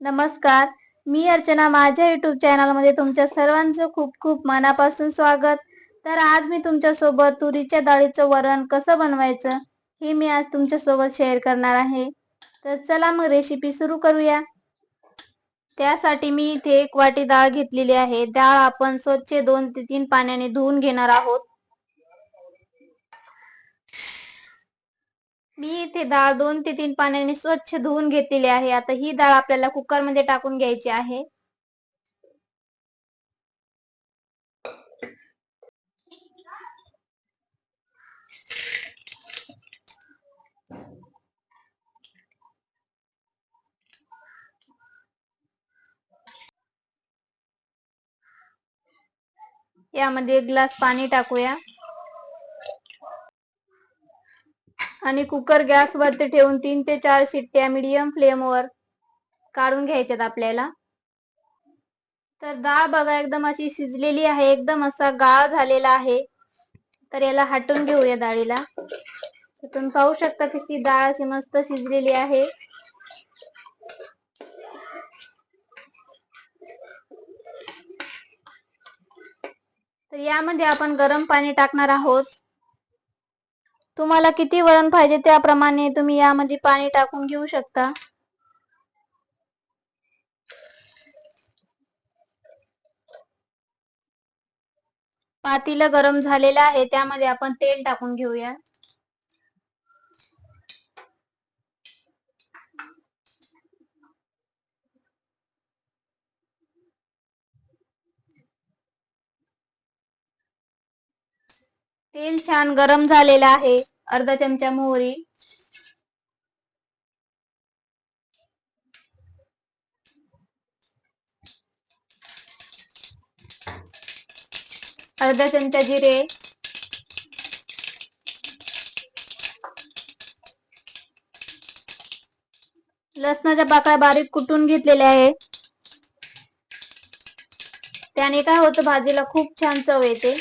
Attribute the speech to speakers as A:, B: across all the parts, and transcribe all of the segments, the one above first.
A: नमस्कार. मी अर्चना माझ्या युट्यूब चॅनलमध्ये तुमच्या सर्वांचं खूप खूप मनापासून स्वागत. तर आज मी तुमच्यासोबत तुरीच्या डाळीचं वरण कसं बनवायचं हे मी आज तुमच्यासोबत शेअर करणार आहे. तर चला मग रेसिपी सुरू करूया. त्यासाठी मी इथे एक वाटी डाळ घेतलेली आहे. डाळ आपण स्वच्छ दोन ते तीन पाण्याने धुवून घेणार आहोत. मी इथे डाळ दोन ते तीन पाण्याने स्वच्छ धुवून घेतलेली आहे. आता ही डाळ आपल्याला कुकरमध्ये टाकून घ्यायची आहे. यामध्ये एक ग्लास पाणी टाकूया. आणि कुकर गॅस वरती ठेवून तीन ते चार शिट्ट्या मीडियम फ्लेम वर काढून घ्यायच्यात आपल्याला. तर डाळ बघा एकदम अशी शिजलेली आहे एकदम असा गाळ झालेला आहे. तर याला हटून घेऊया डाळीला. तुम्ही पाहू शकता की ती डाळ अशी मस्त शिजलेली आहे. तर यामध्ये आपण गरम पाणी टाकणार आहोत. तुम्हाला किती वरण पाहिजे त्याप्रमाणे तुम्ही यामध्ये पाणी टाकून घेऊ शकता. पातीला गरम झालेलं आहे त्यामध्ये आपण तेल टाकून घेऊया. तेल छान गरम झालेलं आहे. अर्धा चमचा मोहरी. अर्धा चमचा जिरे. लसणाच्या पाकळ्या बारीक कुटून घेतलेल्या आहे त्याने काय होतं? भाजीला खूप छान चव येते.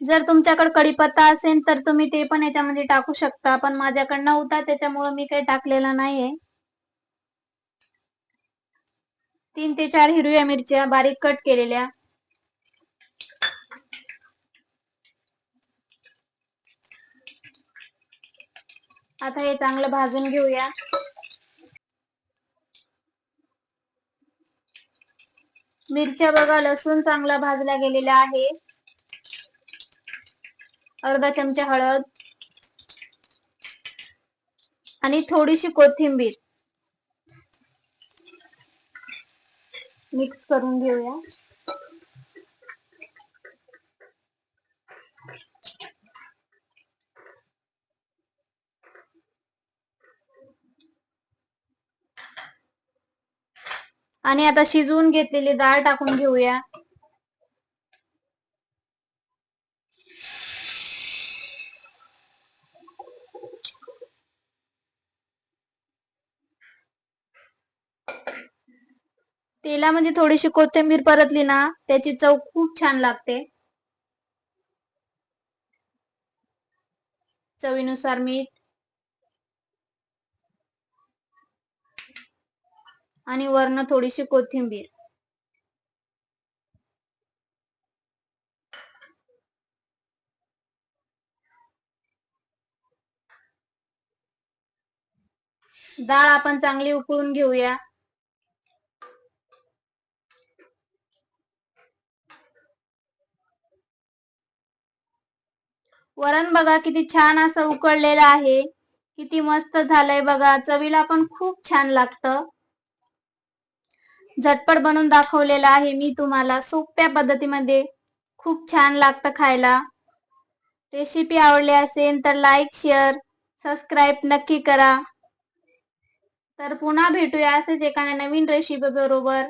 A: जर तुमच्याकडे कढीपत्ता असेल तर तुम्ही ते पण याच्यामध्ये टाकू शकता पण माझ्याकडे नव्हता त्याच्यामुळे मी काही टाकलेला नाहीये. तीन ते चार हिरव्या मिरच्या बारीक कट केलेल्या. आता हे चांगलं भाजून घेऊया. मिरच्या बघा लसूण चांगला भाजला गेलेला आहे. अर्धा चमचा हळद. आणि थोडीशी कोथिंबीर. मिक्स करून घेऊया. आणि आता शिजवून घेतलेली डाळ टाकून घेऊया. तेलामध्ये थोडीशी कोथिंबीर परतली ना त्याची चव खूप छान लागते. चवीनुसार मीठ आणि वरण थोडीशी कोथिंबीर. डाळ आपण चांगली उकळून घेऊया. वरण बघा किती छान असं उकळलेलं आहे. किती मस्त झालंय बघा. चवीला पण खूप छान लागतं. झटपट बनवून दाखवलेलं आहे. मी तुम्हाला सोप्या पद्धतीमध्ये खूप छान लागतं खायला. रेसिपी आवडली असेल तर लाईक शेअर सबस्क्राईब नक्की करा. तर पुन्हा भेटूया असेच एखाद्या नवीन रेसिपी बरोबर.